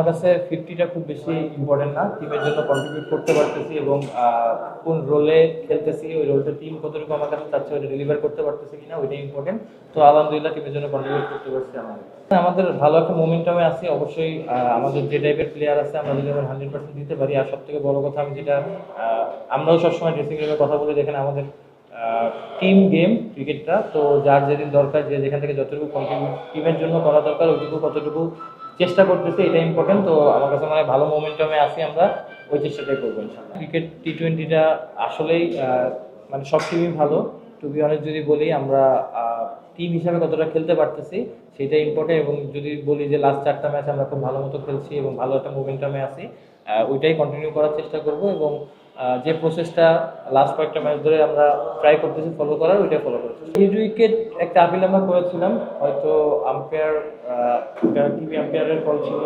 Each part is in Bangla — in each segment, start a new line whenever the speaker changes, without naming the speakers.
আমার কাছে ফিফটিটা খুব বেশি ইম্পর্টেন্ট না টিমের জন্য কন্ট্রিবিউট করতে পারতেছি এবং কোন রোলে খেলতেছি, ওই রোলটা টিম কতটুকু আমার কাছে চাচ্ছে, ওইটা ডেলিভার করতে পারতেছি কিনা ওইটা ইম্পর্টেন্ট তো আলহামদুলিল্লাহ টিমের জন্য কন্ট্রিবিউট করতে পারছি আমাদের আমাদের ভালো একটা মোমেন্টামে আছি, অবশ্যই আমাদের যে টাইপের প্লেয়ার আছে, আমরা যদি আমরা হান্ড্রেড পার্সেন্ট দিতে পারি। আর সব থেকে বড় কথা আমি যেটা আমরাও সবসময় ড্রেসিং রুমে কথা বলে যেখানে আমাদের টিম গেম ক্রিকেটটা তো যার যেদিন দরকার, যে যেখান থেকে যতটুকু কন্ট্রিবিউট টিমের জন্য করা দরকার, ওইটুকু কতটুকু চেষ্টা করতেছি, এটা ইম্পর্টেন্ট তো আমার কাছে মনে ভালো মোমেন্টামে আছি আমরা, ওই চেষ্টাটাই করব ইনশাল্লাহ ক্রিকেট টি টোয়েন্টিটা আসলেই মানে সব টিমই ভালো। টু বি অনেস্ট যদি বলি আমরা টিম হিসাবে কতটা খেলতে পারতেছি, সেটা ইম্পর্টেন্ট এবং যদি বলি যে লাস্ট চারটা ম্যাচ আমরা খুব ভালো মতো খেলছি এবং ভালো একটা মোমেন্টামে আছি ওইটাই কন্টিনিউ করার চেষ্টা করব। এবং যে প্রসেসটা লাস্ট কয়েকটা ম্যাচ ধরে আমরা ট্রাই করতেছি ফলো করার, ওইটা ফলো করতেছি। মিড উইকেট একটা আপিল আমরা করেছিলাম, হয়তো আম্পায়ার টিভি আম্পায়ারের কল ছিল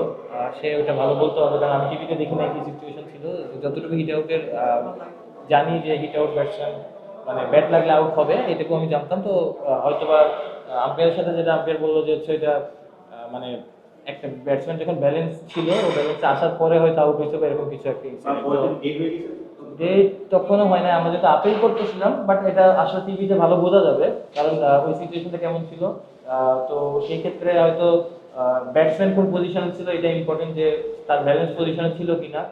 সে ওইটা ভালো বলতে হবে কারণ আমি টিভিতে দেখি না কি সিচুয়েশন ছিল। যতটুকু হিট আউটের জানি যে হিট আউট ব্যাটসম্যান মানে ব্যাট লাগলে আউট হবে, এটুকু আমি জানতাম। তো হয়তোবা আম্পায়ারের সাথে যেটা আম্পায়ার বলল যে হচ্ছে এটা মানে একটা ব্যাটসম্যান যখন ব্যালেন্স ছিল ও ব্যালেন্স আসার পরে হয়তো আউট হয়েছে বা এরকম কিছু একটা ডেট তখনও হয় না আমরা যেটা আপিল করতেছিলাম বাট এটা আসলে টিভিতে ভালো বোঝা যাবে। কারণ ওই সিচুয়েশনটা কেমন ছিল। তো সেই ক্ষেত্রে হয়তো ব্যাটসম্যান কোন পজিশনে ছিল এটা ইম্পর্টেন্ট যে তার ব্যালেন্স পজিশনে ছিল কিনা।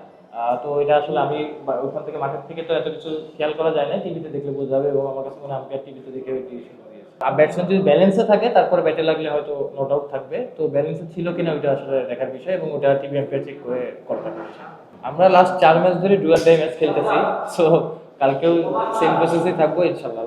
তো এটা আসলে আমি ওখান থেকে মাঠের থেকে তো এত কিছু খেয়াল করা যায় না টিভিতে দেখলে বোঝা যাবে এবং আমার কাছে মনে হয় আম্পায়ার টিভিতে দেখে ওই আর ব্যাটসম্যান যদি ব্যালেন্সে থাকে, তারপরে ব্যাটে লাগলে হয়তো নো আউট থাকবে। তো ব্যালেন্সে ছিল কিনা ওইটা আসলে দেখার বিষয় এবং ওটা টিভি আম্পায়ার চেক করে করতে আমরা লাস্ট চার ম্যাচ ধরে ডুয়াল ডাই ম্যাচ খেলতেছি। সো কালকেও সেম প্রসেসেই থাকব, ইনশাল্লাহ